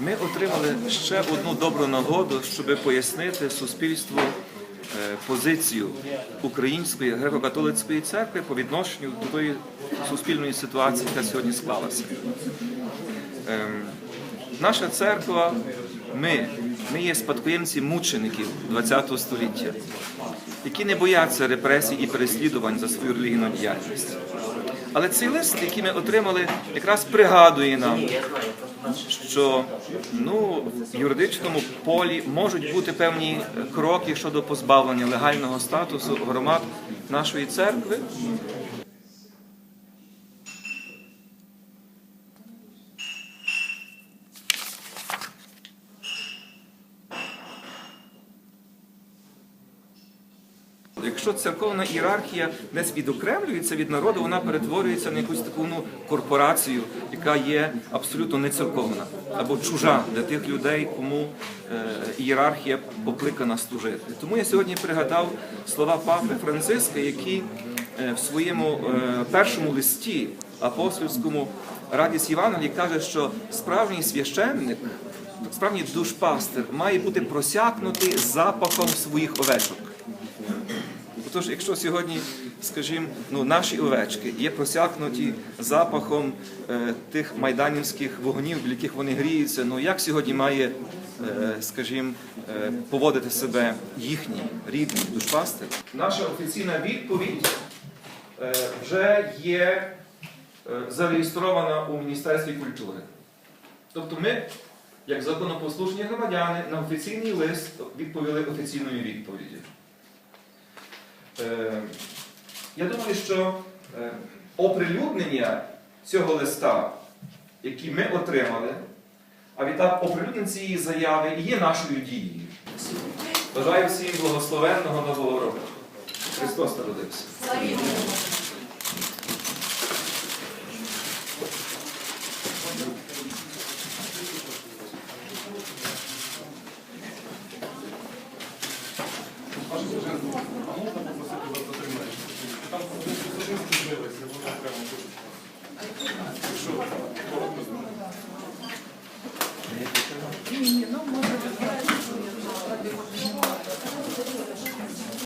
Ми отримали ще одну добру нагоду, щоб пояснити суспільству е, позицію Української греко-католицької церкви по відношенню до тої суспільної ситуації, яка сьогодні склалася. Ем, Наша церква, ми, ми є спадкоємці мучеників ХХ століття, які не бояться репресій і переслідувань за свою релігійну діяльність. Але цей лист, який ми отримали, якраз пригадує нам, що ну, в юридичному полі можуть бути певні кроки щодо позбавлення легального статусу громад нашої церкви. Якщо церковна ієрархія десь відокремлюється від народу, вона перетворюється на якусь таку ну, корпорацію, яка є абсолютно не церковна або чужа для тих людей, кому е, ієрархія покликана служити. Тому я сьогодні пригадав слова папи Франциска, який е, в своєму е, першому листі апостольському радість Євангелії каже, що справжній священник, справжній душпастир має бути просякнутий запахом своїх овечок. Отож, якщо сьогодні, скажімо, ну, наші овечки є просякнуті запахом е, тих майданівських вогнів, в яких вони гріються, ну як сьогодні має, е, скажімо, е, поводити себе їхній рідний душпастер? Наша офіційна відповідь е, вже є е, зареєстрована у Міністерстві культури. Тобто ми, як законопослушні громадяни, на офіційний лист відповіли офіційною відповіддю. Е, Я думаю, що е, оприлюднення цього листа, який ми отримали, а відтак оприлюднення цієї заяви є нашою дією. Бажаю всім благословенного нового року. Христос народився. Паша а можна попросити вас затримати? Там Сосинський з'явився, коротко. Ні, ну може.